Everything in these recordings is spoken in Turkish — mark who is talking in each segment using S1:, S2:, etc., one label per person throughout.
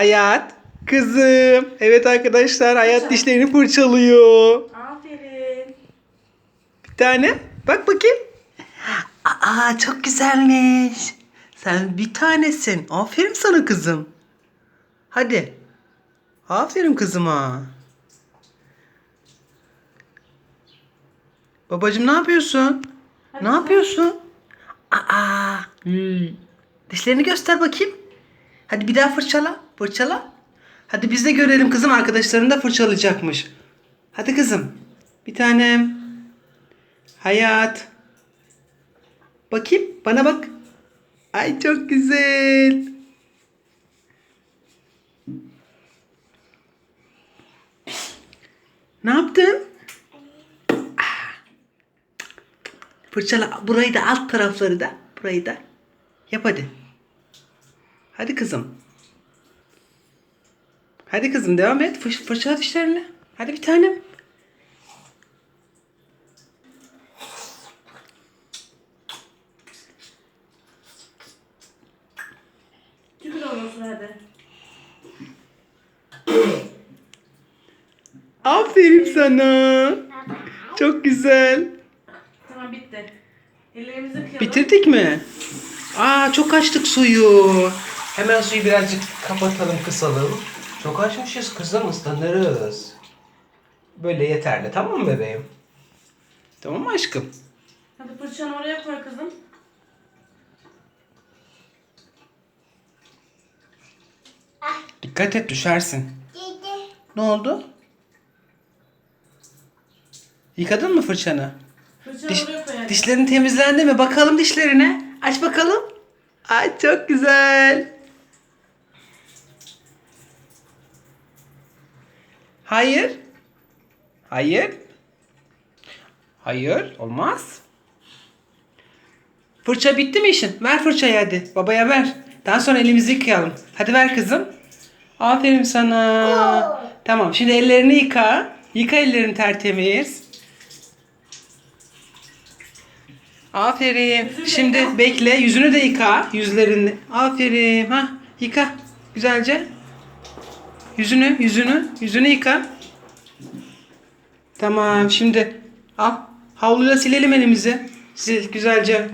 S1: Hayat. Kızım. Evet arkadaşlar hayat dişlerini fırçalıyor.
S2: Aferin.
S1: Bir tane. Bak bakayım. Aa çok güzelmiş. Sen bir tanesin. Aferin sana kızım. Hadi. Aferin kızıma. Babacım ne yapıyorsun?
S2: Hadi
S1: ne
S2: sen-
S1: yapıyorsun? Aa. hmm. Dişlerini göster bakayım. Hadi bir daha fırçala. Fırçala. Hadi biz de görelim kızım arkadaşların da fırçalayacakmış. Hadi kızım. Bir tanem. Hayat. Bakayım bana bak. Ay çok güzel. Ne yaptın? Fırçala burayı da alt tarafları da. Burayı da. Yap hadi. Hadi kızım. Hadi kızım devam et. Fır, fırçala dişlerini. Hadi bir tanem.
S2: Tükür olmasın hadi.
S1: Aferin sana. Çok güzel.
S2: Tamam bitti. Ellerimizi yıkayalım.
S1: Bitirdik mi? Aa çok açtık suyu. Hemen suyu birazcık kapatalım, kısalım. Çok açmışız kızım ıslanırız. Böyle yeterli tamam mı bebeğim? Tamam mı aşkım?
S2: Hadi fırçanı oraya koy kızım.
S1: Dikkat et düşersin. Ne oldu? Yıkadın mı fırçanı?
S2: Fırçanı
S1: Diş,
S2: oraya koy hadi.
S1: dişlerin temizlendi mi? Bakalım dişlerine. Aç bakalım. Ay çok güzel. Hayır. Hayır. Hayır. Olmaz. Fırça bitti mi işin? Ver fırçayı hadi. Babaya ver. Daha sonra elimizi yıkayalım. Hadi ver kızım. Aferin sana. Tamam şimdi ellerini yıka. Yıka ellerini tertemiz. Aferin.
S2: Yüzünü
S1: Şimdi
S2: yıka.
S1: bekle. Yüzünü de yıka. Yüzlerini. Aferin. Ha, yıka. Güzelce. Yüzünü, yüzünü, yüzünü yıka. Tamam. Şimdi al. Havluyla silelim elimizi. Sil güzelce.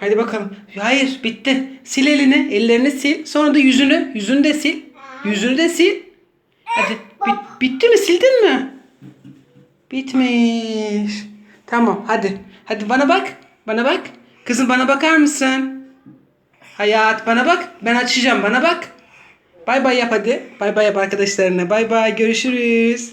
S1: Hadi bakalım. Hayır, bitti. Sil elini, ellerini sil. Sonra da yüzünü, yüzünü de sil. Yüzünü de sil. Hadi. Bit- bitti mi? Sildin mi? Bitmiş. Tamam hadi. Hadi bana bak. Bana bak. Kızım bana bakar mısın? Hayat bana bak. Ben açacağım bana bak. Bay bay yap hadi. Bay bay yap arkadaşlarına. Bay bay görüşürüz.